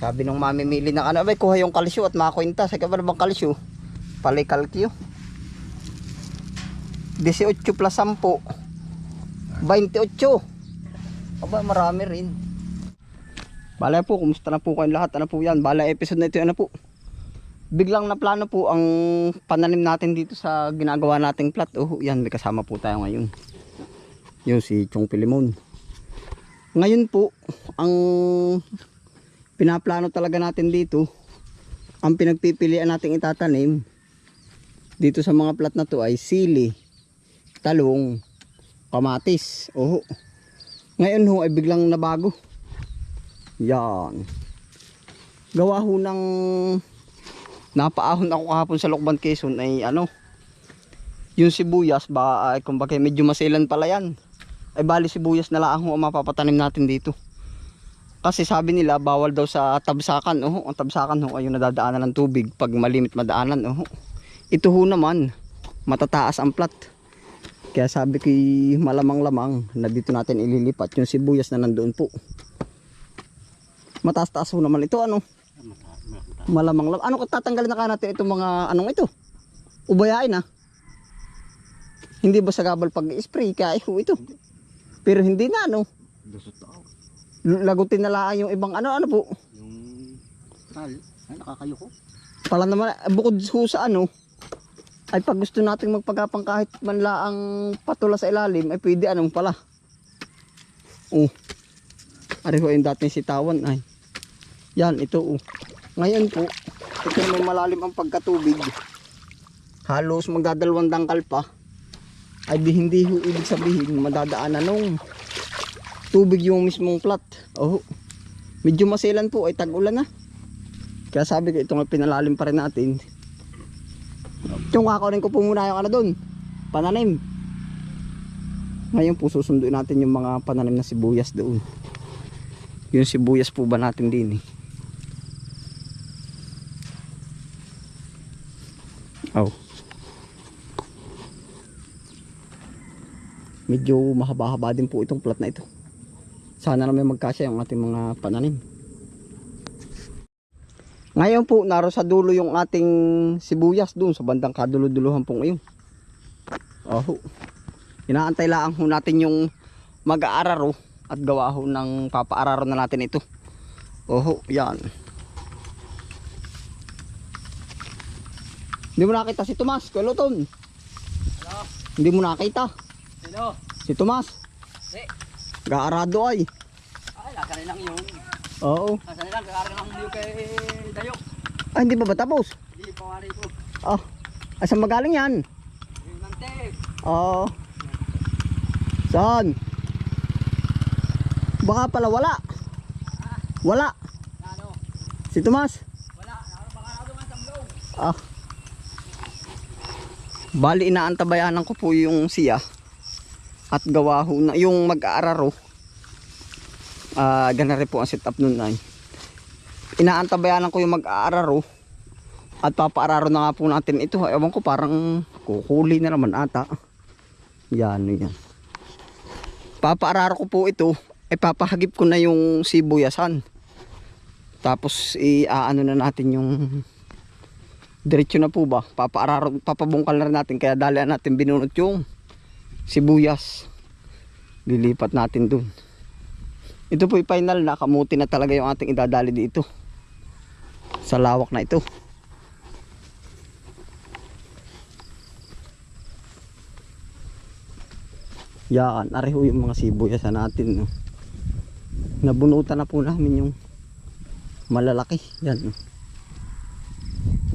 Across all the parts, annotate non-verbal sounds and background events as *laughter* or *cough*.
Sabi nung mamimili ng ano, abay kuha yung kalsyo at makakwenta. Sa ba kalsyo? Palay kalkyo. 18 plus 10. 28. Aba, marami rin. Bala po, kumusta na po kayong lahat? Ano po yan? Bala episode na ito, ano po? Biglang na plano po ang pananim natin dito sa ginagawa nating plot. Oh, yan, may kasama po tayo ngayon. Yung si Chong Pilimon. Ngayon po, ang pinaplano talaga natin dito, ang pinagpipilian nating itatanim dito sa mga plat na to ay sili, talong, kamatis. Oh. Ngayon ho ay biglang nabago. Yan. Gawa ho ng napaahon ako kahapon sa Lokban Quezon ay ano yung sibuyas ba ay kumbaga medyo masilan pala yan ay bali sibuyas na lang ang mapapatanim natin dito kasi sabi nila bawal daw sa tabsakan oh. Ang tabsakan ho ay yung nadadaanan ng tubig. Pag malimit madaanan oh. Ito ho naman matataas ang plat. Kaya sabi ko malamang lamang na dito natin ililipat yung sibuyas na nandoon po. Mataas taas ho naman ito ano? Malamang lamang ano tatanggalin na natin itong mga anong ito? Ubayain ah. Hindi ba sa gabal pag spray kaya ho ito? Pero hindi na ano. Lagutin na lang yung ibang ano ano po Yung tal. Ay, nakakayo ko. pala naman bukod ho sa ano ay pag gusto nating magpagapang kahit man laang patula sa ilalim ay pwede anong pala oh ari ho yung dating sitawan ay yan ito oh ngayon po ito may malalim ang pagkatubig halos magdadalawang dangkal pa ay di hindi ho ibig sabihin madadaanan nung tubig yung mismong plat oh medyo masilan po ay tag-ulan na kaya sabi ko ito nga pinalalim pa rin natin. Yung kakakunin ko po muna yung ano doon. Pananim. Ngayon po susunduin natin yung mga pananim na sibuyas doon. Yung sibuyas po ba natin din eh. Oh. Medyo mahaba-haba din po itong plat na ito. Sana naman magkasya yung ating mga pananim. Ngayon po, naro sa dulo yung ating sibuyas doon sa bandang kadulo-duluhan po ngayon. Oh. Inaantay lang ho natin yung mag-aararo at gawa ho ng papaararo na natin ito. Oh, yan. Hindi mo nakita si Tomas, Kuya Hello? Hindi mo nakita. Sino? Si Tomas. Hindi. Gaarado ay. Ay, lasa rin lang yun. Oo. Lasa rin lang, kakaroon lang yung kay Dayo. Ah, hindi ba ba tapos? Hindi, pawari ko. Ah, asan magaling yan? Nante. Oo. Saan? Baka pala wala. Wala. Ano? Si Tomas. Wala. Naroon baka ako duman sa blog. Ah. Bali inaantabayanan ko po yung siya. At gawa ho na yung mag-aararo. Ah, ganun rin po ang setup nun ay. Inaantabayanan ko yung mag-aararo. At papaararo na nga po natin ito. Ewan ko parang kukuli na naman ata. Yan, yan. Papaararo ko po ito. Ay papahagip ko na yung sibuyasan. Tapos i-ano na natin yung diretso na po ba papaararo papabungkal na natin kaya dali natin binunot yung sibuyas lilipat natin dun ito po yung final na kamuti na talaga yung ating idadali dito sa lawak na ito yan areho yung mga sibuyas natin no? nabunutan na po namin yung malalaki yan?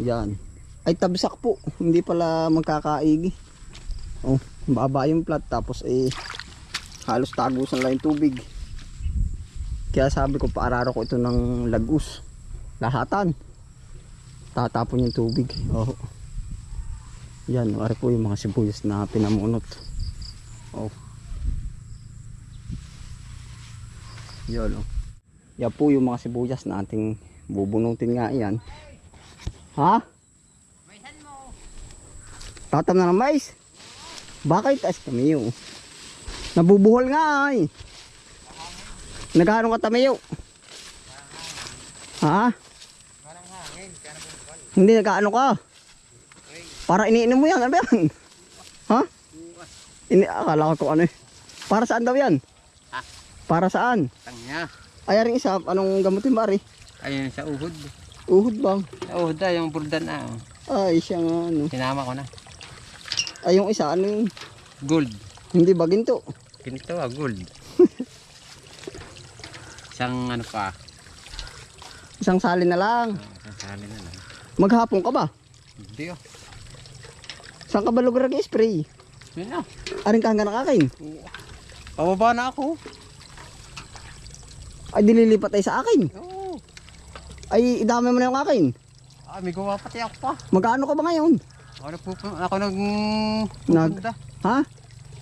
Yan. Ay tabsak po. Hindi pala magkakaigi. Oh, baba yung plat tapos eh halos tagusan lang yung tubig. Kaya sabi ko paararo ko ito ng lagus. Lahatan. Tatapon yung tubig. Oh. Yan, ari po yung mga sibuyas na pinamunot. Oh. Yan oh. Yan po yung mga sibuyas na ating bubunutin nga yan. Ha? Maisan mo. Tatam na ng mais. Bakit? As tamiyo. Nabubuhol nga ay. Nagano ka tamiyo? Ha? Parang hangin, kaya. Hindi nagkaano ka. Para iniinom mo yan. Ano yan? Ha? Ini akala ko ano eh. Para saan daw yan? Ha? Para saan? Tangya. Ay, aring isa. Anong gamutin ba, Ari? Ayun sa uhod. Uhod bang? Sa uhod na, yung burdan na. oh. Ay, siya nga ano. Sinama ko na. Ay, yung isa, ano yung... Gold. Hindi ba ginto? Pinto ah, gold. *laughs* Isang ano pa. Isang sali na lang. Isang sali na lang. Maghapon ka ba? Hindi oh. Saan ka ba lugar nag-spray? Yun na. Aring ka hanggang nakakin. Pababa na ako. Ay, dililipat ay sa akin. Oo. Ay, idami mo na yung akin. Ah, may gawa pati ako pa. Magkano ka ba ngayon? Ako nagpupun ako nag Nag- pupunda. Ha?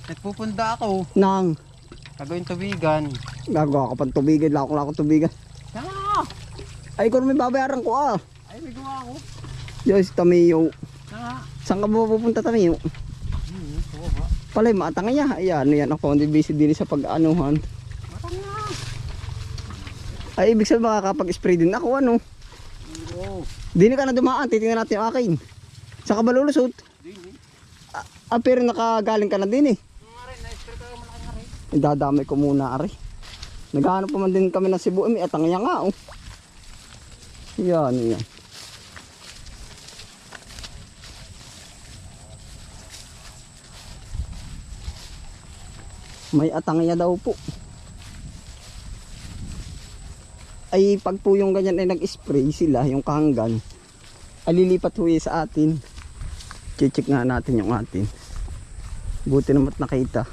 Nagpupunda ako. Nang, Gagawin tubigan. gagawa ka pang tubigan. Lako lako tubigan. Ah! Ay, kung may babayaran ko ah. Ay, may gawa ako. Diyos, Tamiyo. Ah! Saan ka ba pupunta, Tamiyo? Hmm, gawa. Palay, matanga niya. Ayan, yan ako. Hindi busy din sa pag-anuhan. Matang na. Ay, ibig sabihin makakapag-spray din ako, ano? Oo. Di na ka na dumaan. Titingnan natin yung akin. Saan ka ba lulusot? Din eh. Ah, pero nakagaling ka na din eh. Na-spray ko muna, ari. Naghahanap pa man din kami ng Cebu. May atang yan nga, oh. Yan, yan. May atangya daw po. Ay, pag po yung ganyan ay nag-spray sila, yung kahanggan, ay lilipat huwi sa atin. Check nga natin yung atin. Buti naman nakita.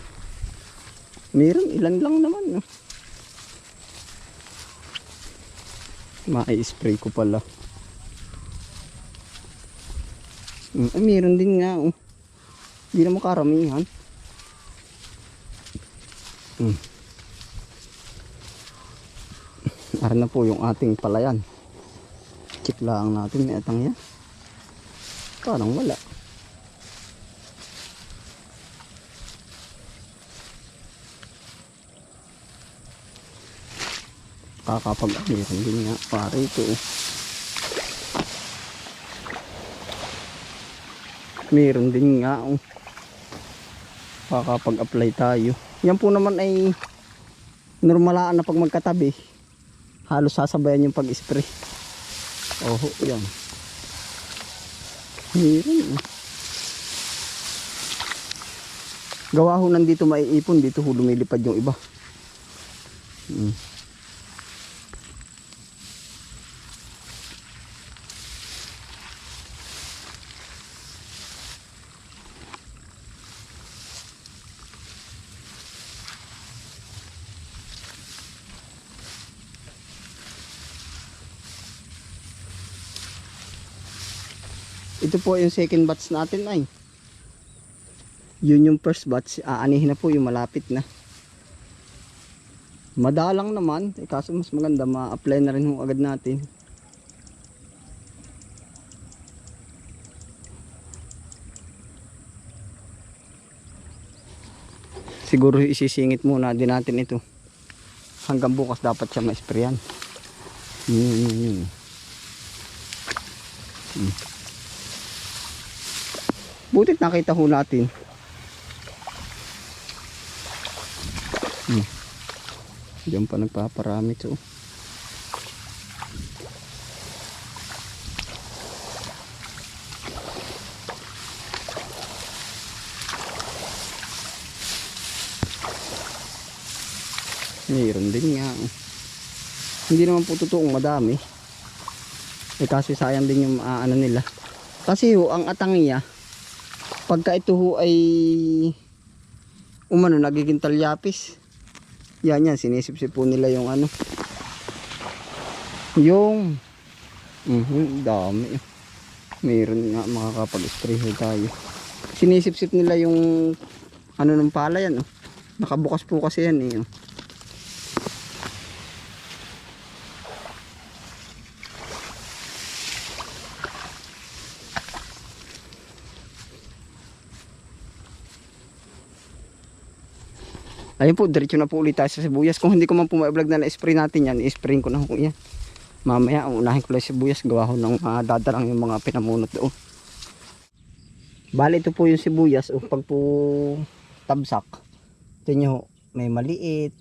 Meron, ilan lang naman. No? Ma-spray ko pala. Mm, ay, meron din nga. Oh. Hindi na makaramihan. Mm. Ara na po yung ating palayan. Check lang natin may atang yan. Parang wala. Kakapag meron din nga pare ito oh. meron din nga oh. kakapag apply tayo yan po naman ay normalaan na pag magkatabi halos sasabayan yung pag spray oh yan meron oh. gawa ho nandito maiipon dito ho lumilipad yung iba hmm. Ito po yung second batch natin ay. Yun yung first batch. Aanihin na po yung malapit na. Madalang naman. Eh, kaso mas maganda ma-apply na rin yung agad natin. Siguro isisingit muna din natin ito. Hanggang bukas dapat siya ma-sprayan. Yun, yun, yun. Butit nakita ho natin. Hmm. Diyan pa nagpaparami to. Mayroon din nga. Hindi naman po totoong madami. Eh kasi sayang din yung ah, ano nila. Kasi ho, ang atangiya, pagka ito ho ay umano nagiging talyapis yan yan sinisipsip po nila yung ano yung mhm dami mayroon nga makakapag spray ho tayo sinisipsip nila yung ano ng pala yan oh. nakabukas po kasi yan eh oh. Ayun po, diretso na po ulit tayo sa sibuyas. Kung hindi ko man po ma-vlog na na-spray natin yan, i-spray ko na po yan. Mamaya, unahin ko lang sibuyas. Gawa ko ng uh, dadarang yung mga pinamunot doon. Bali, ito po yung sibuyas. O pag po tabsak. Ito nyo, may maliit.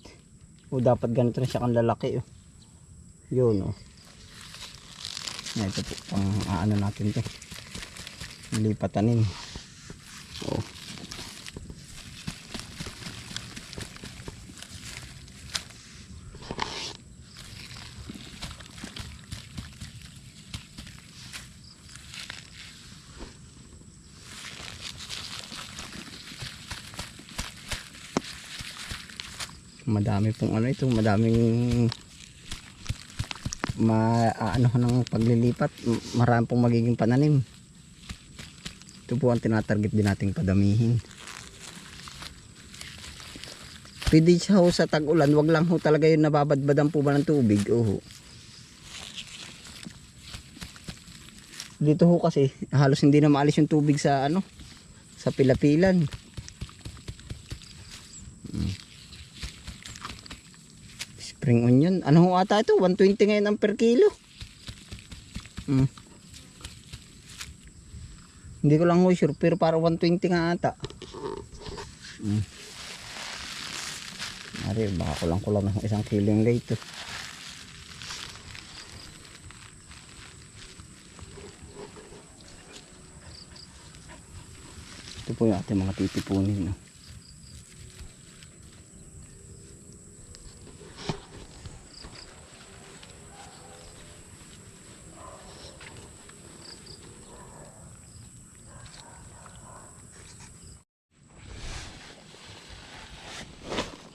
O dapat ganito na siya kang lalaki. Oh. Yun, oh. Yan, Ito po, pang ano natin to. Lipatanin. Oh. Madami pong ano ito madaming ma ano ng paglilipat. Marami pong magiging pananim. Ito po ang tinatarget din nating padamihin. Pwede siya ho sa tag-ulan wag lang ho talaga yung nababadbadan po ba ng tubig? Oho. Dito ho kasi halos hindi na maalis yung tubig sa ano sa pilapilan Ano ho ata ito? 120 ngayon ang per kilo. Hmm. Hindi ko lang sure pero para 120 nga ata. Hmm. Ari, baka kulang-kulang na isang kilo yung gayto. Ito po yung ating mga titipunin. No?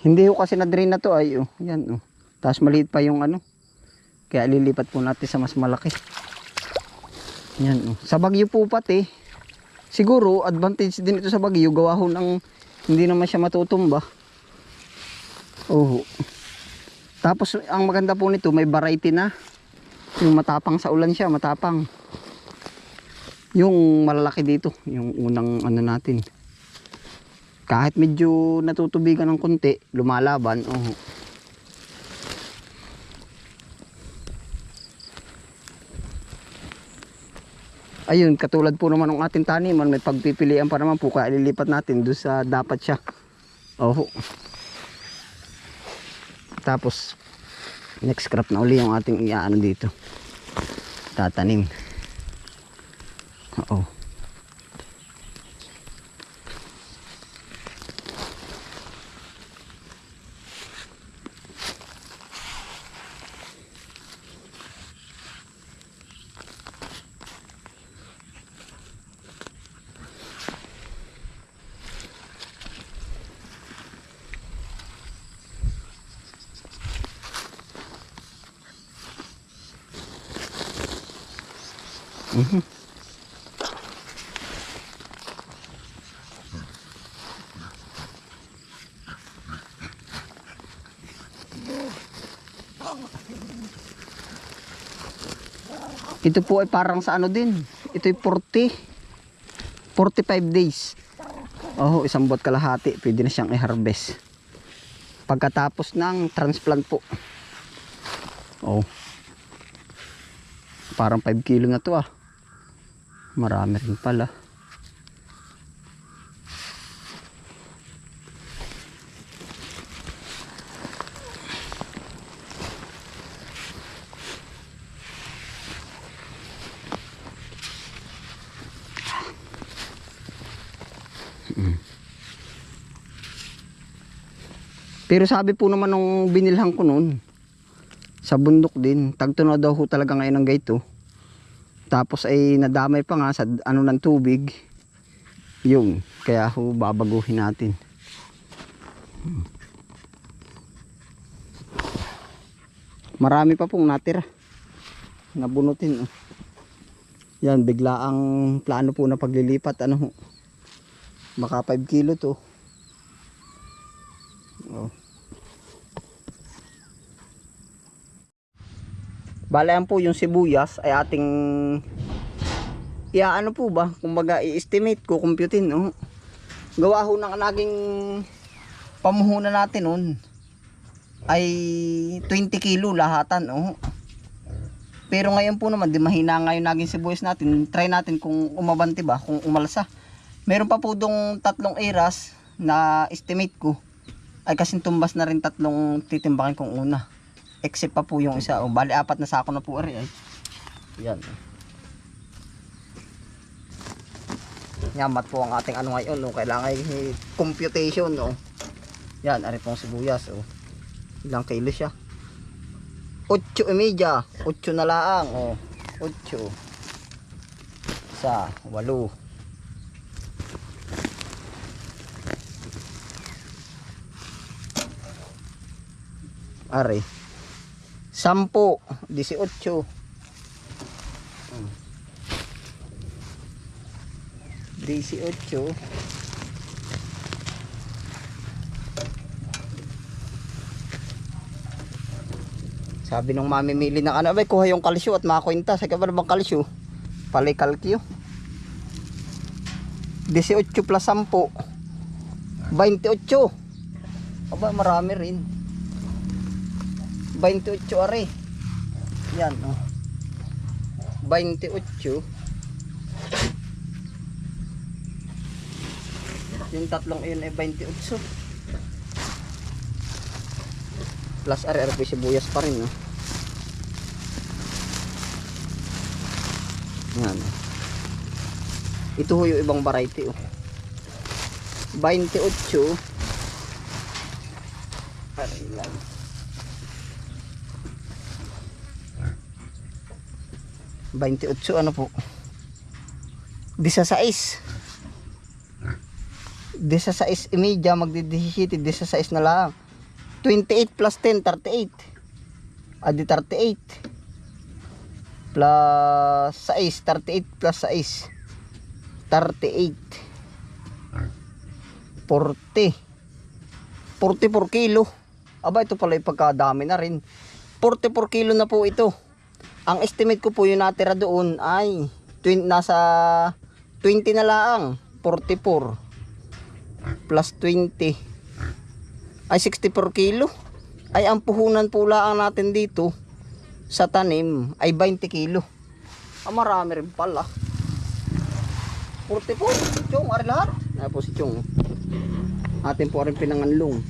Hindi ko kasi na-drain na to ay oh. Yan oh. Tapos maliit pa yung ano. Kaya lilipat po natin sa mas malaki. Yan oh. Sa Bagyo po pati. Siguro advantage din ito sa Bagyo. Gawa ho ng hindi naman siya matutumba. Oh. Tapos ang maganda po nito may variety na. Yung matapang sa ulan siya, matapang. Yung malalaki dito, yung unang ano natin kahit medyo natutubigan ng konti, lumalaban, oh. Ayun, katulad po naman ng ating taniman, may pagpipilian pa naman po kaya lilipat natin doon sa dapat siya. Oh. Tapos next crop na uli yung ating iaano dito. Tatanim. Oo. Mhm. Ito po ay parang sa ano din. Ito ay 40. 45 days. Oh, isang buwan kalahati. Pwede na siyang i-harvest. Pagkatapos ng transplant po. Oh. Parang 5 kilo na to ah. Marami rin pala. Pero sabi po naman nung binilhan ko noon, sa bundok din, tagto na daw ho talaga ngayon ng gate oh. Tapos ay nadamay pa nga sa ano ng tubig. Yung, kaya ho babaguhin natin. Marami pa pong natira. Nabunutin. Oh. Yan, bigla ang plano po na paglilipat. Ano ho? Baka 5 kilo to. Oh. Balayan po yung sibuyas ay ating iya ano po ba? Kumbaga i-estimate ko, computein, no? Gawa ho ng naging pamuhunan natin noon ay 20 kilo lahatan, oh. Pero ngayon po naman, di mahina ngayon naging sibuyas natin. Try natin kung umabanti ba, kung umalsa. Meron pa po dong tatlong eras na estimate ko. Ay kasing tumbas na rin tatlong titimbakin kong una. Except pa po yung isa. O, bali apat na sako na po ari ay. Yan. Yamat po ang ating ano ngayon. No? Kailangan ay computation. No? Yan, ari pong sibuyas. Oh. Ilang kilo siya? 8 media. 8 na lang. Oh. 8. Sa 8. Are. 10. 18. Hmm. 18. Sabi nung mamimili ng ano, abay kuha yung kalsyo at makakwenta. Sa kabar bang kalsyo? Palay kalkyo. 18 plus 10. 28. Aba, marami rin. 28 are. Yan, oh. 28. Yung tatlong iyon ay 28. Plus RRP sibuyas pa rin, no? Yan. Ito ho yung ibang variety, oh. 28. Aray lang. Baintiocho ano po? Disa sais. Disa sais imidya magdi-17, disa sais na lang. 28 plus 10, 38. Adi 38. Plus 6, 38 plus 6. 38. 40. 44 kilo. Aba, ito pala yung pagkadami na rin. 44 kilo na po ito. Ang estimate ko po yung natira doon ay twin, nasa 20 na lang. 44 plus 20 ay 64 kilo. Ay ang puhunan po lang natin dito sa tanim ay 20 kilo. Ah, marami rin pala. 44. Chong, ari lahat. Ay po si Chong. Atin po rin pinanganlong.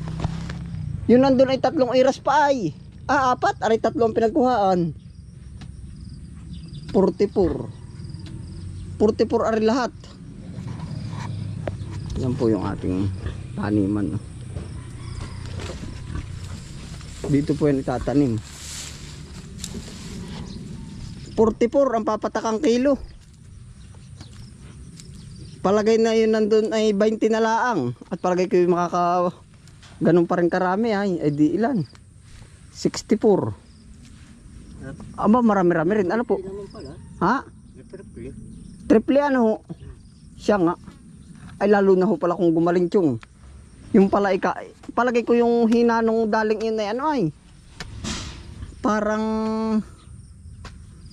Yun nandun ay tatlong iras pa ay. Ah, apat. Aray tatlong pinagkuhaan. 44. 44 ari lahat. Yan po yung ating taniman. Dito po yan itatanim. 44 ang papatakang kilo. Palagay na yun nandun ay 20 na laang. At palagay ko yung makaka... Ganun pa rin karami ay. Ay di ilan. 64. Aba marami-rami rin. Ano po? Ha? Triple. Triple ano ho? Siya nga. Ay lalo na ho pala kung gumaling tiyong. Yung pala ika, palagay ko yung hina nung daling yun ay ano ay. Parang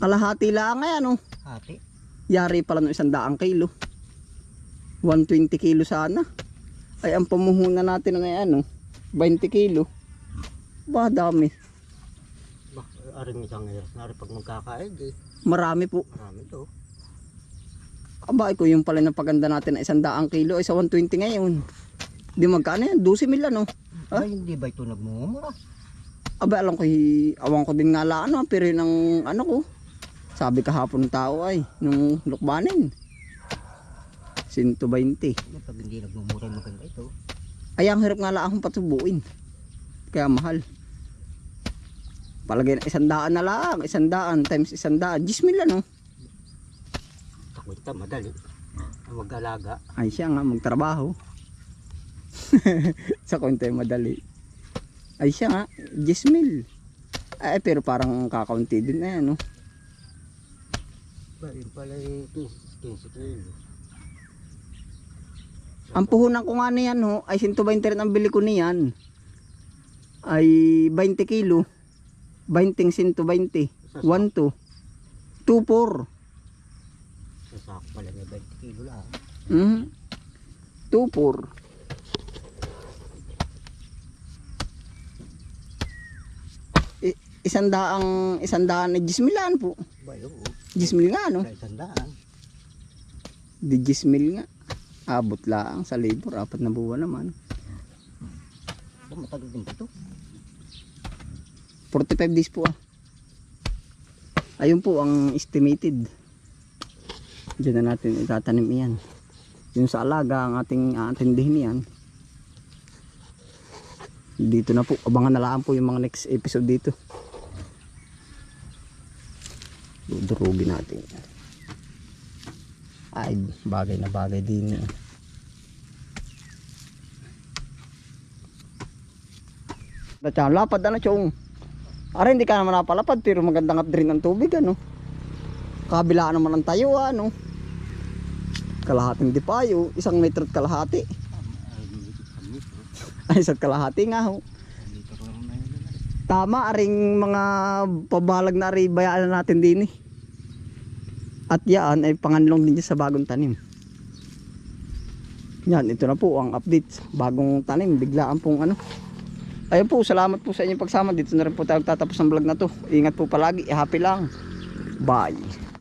kalahati lang ay ano. Hati. Yari pala ng isang daang kilo. 120 kilo sana. Ay ang pamuhunan natin ay ano. 20 kilo. Ba dami. Aring isang eras. Nari pag magkakaig eh. Marami po. Marami to. Aba, ko yung pala napaganda natin na isang daang kilo ay sa 120 ngayon. Di magkano yan? 12 mil ano? Ha? Ay, hindi ba ito nagmumura? Aba, alam ko, awang ko din nga lang ano, pero yun ang ano ko. Sabi kahapon ng tao ay, nung lukbanin. 120. Pag hindi nagmumura maganda ito. Ay, ang hirap nga lang akong patubuin. Kaya mahal. Palagay na isang daan na lang. Isang daan times isang daan. 10 mil ano? Kakunta, madali. Mag-alaga. Ay siya nga, magtrabaho. *laughs* Sa konti madali. Ay siya nga, 10 mil. Ay, pero parang kakaunti din na yan, no? Ba, yun pala 15, 15 kilo. Ang puhunan ko nga niyan, ho, ay 120 rin ang bili ko niyan. Ay 20 kilo. 20 120. 1 2. 2 4. Sa sako pala na 20 kilo lang. Mhm. 2 4. Eh, isandaang isandaan na gismilan po. Ba, oo. Gismil nga no. Sa isang daan. Di gismil nga. Abot lang sa labor, apat na buwan naman. Matagal din ba ito? 45 days po ah. Ayun po ang estimated. Diyan na natin itatanim iyan. Yung sa alaga ang ating aantindihin yan. Dito na po. Abangan na lang po yung mga next episode dito. Dudurugin natin. Ay, bagay na bagay din. Datyan, lapad na chong. Ara hindi ka naman napalapad pero magandang at rin ang tubig ano. Kabilaan naman ang tayo ano. Kalahating dipayo, isang metro at kalahati. Ay, isa't kalahati nga ho. Tama, aring mga pabalag na ari bayaan na natin din eh. At yan ay panganlong din sa bagong tanim. Yan, ito na po ang update. Bagong tanim, biglaan pong ano. Ayun po, salamat po sa inyong pagsama. Dito na rin po tayo tatapos ng vlog na to. Ingat po palagi, happy lang. Bye.